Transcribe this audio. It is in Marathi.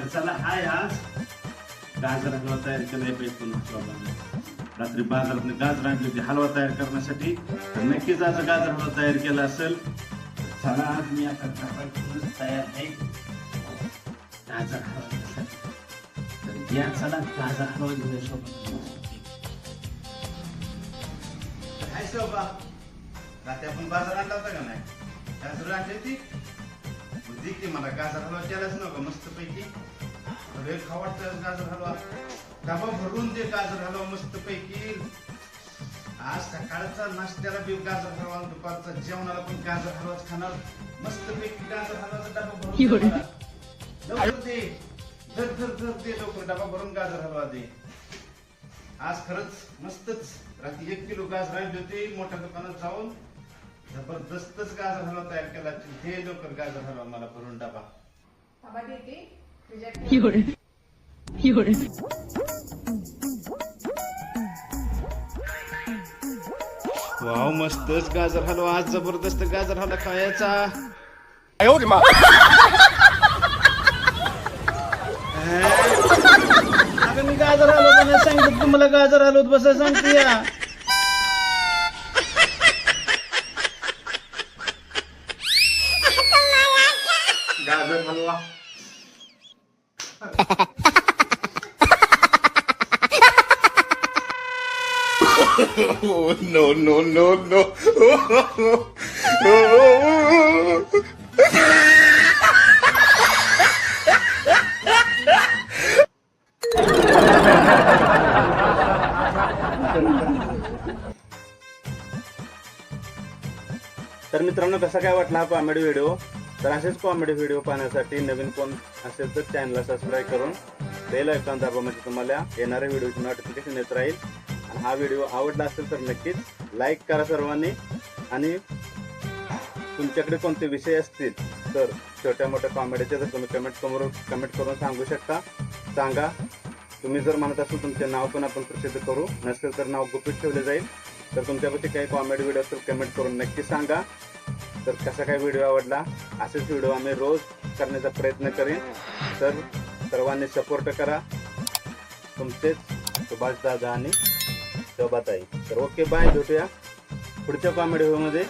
तर चला हाय आज. गाजर हलवा तयार केलाय पाहिजे रात्री बाजारात गाजर आणली होती हलवा तयार करण्यासाठी. तर नक्कीच आज गाजर हलवा तयार केला असेल. चला आज मी आता घरापासूनच तयार आहे. गाजर हलवा तर या चला गाजर हलवा घेऊया सोबत काय शोभा. रात्री आपण बाजार आणला होता का नाही? गाजर आणली होती? दे की मला गाजर हलवा केलाच नको मस्त पैकी लय खावडतं गाजर हलवा. डबा भरून दे गाजर हलवा मस्त पैकी आज सकाळचा नाश्त्याला बी गाजर हलवा दुपारचा जेवणाला पण गाजर हलवाच खाणार. मस्त पैकी गाजर हलवाचा डबा भरून. लवकर दे. धर धर धर दे लवकर. डबा भरून गाजर हलवा दे. आज खरंच मस्तच. रात्री एक किलो गाजर आणली होती मोठ्या दुकानात जाऊन. जबरदस्तच गाजर हलवा तयार केला हे लवकर गाजर हलवा मला भरून टाका. वा वाव मस्तच गाजर हलवा. आज जबरदस्त गाजर हलवा खायचा. अगं मी गाजर हलवा सांगितलं तुम्हाला गाजर हलवत बसा सांगते या. गाजर हलवा no no! तर मित्रांनो कसा काय वाटला हा कॉमेडी व्हिडिओ तर असेच कॉमेडी व्हिडिओ पाहण्यासाठी नवीन कोण असेल तर चॅनलला सबस्क्राईब करून बेल ऐकून दाबा म्हणजे तुम्हाला येणाऱ्या व्हिडिओची नोटिफिकेशन येत राहील. आणि हा व्हिडिओ आवडला असेल तर नक्कीच लाईक करा सर्वांनी. आणि तुमच्याकडे कोणते विषय असतील तर छोट्या मोठ्या कॉमेडीचे तर तुम्ही कमेंट करून कमेंट करून सांगू शकता. सांगा. तुम्ही जर म्हणत असाल तुमचे नाव पण आपण प्रसिद्ध करू. नसेल तर नाव गुपित ठेवले जाईल. तर तुमच्यापैकी काही कॉमेडी व्हिडिओ असेल कमेंट करून नक्की सांगा. तर कसा काय व्हिडिओ आवडला? असेच व्हिडिओ आम्ही रोज करण्याचा प्रयत्न करेन. तर सर्वांनी सपोर्ट करा. तुमचेच सुभाष दादा आणि शोभाताई. तर ओके बाय भेटूया पुढच्या कॉमेडी व्हिडिओमध्ये